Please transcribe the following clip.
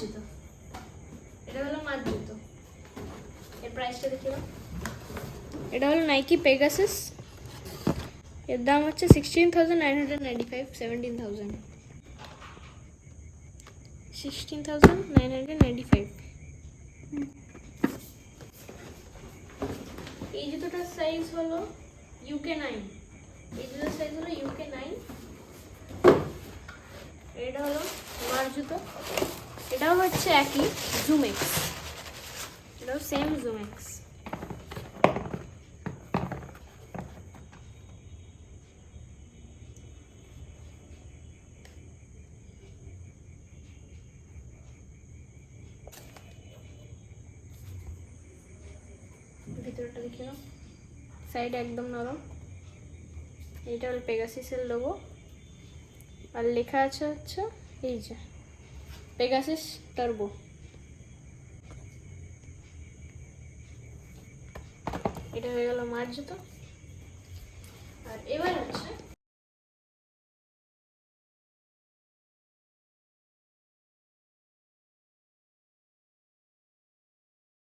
জুতো এটা হলো মার জুতো এর প্রাইসটা দেখি। এটা হলো নাইকি পেগাসাস এর দাম হচ্ছে sixteen thousand nine hundred ninety five seventeen thousand sixteen thousand nine hundred ninety five এই জুতোটার সাইজ হলো ইউকে নাইন এই জুতোর সাইজ হলো ইউকে নাইন এটা হলো মার জুতো এটাও হচ্ছে একই জুমেক্স এটাও সেম জুমেক্স ভিতরটা দেখে নাও। সাইড একদম নরম। এইটা হল পেগাসিসের লোগো আর লেখা আছে হচ্ছে এই যে। পেগাসিস টার্বো এটা হয়ে গেল মার জুতো আর এবারে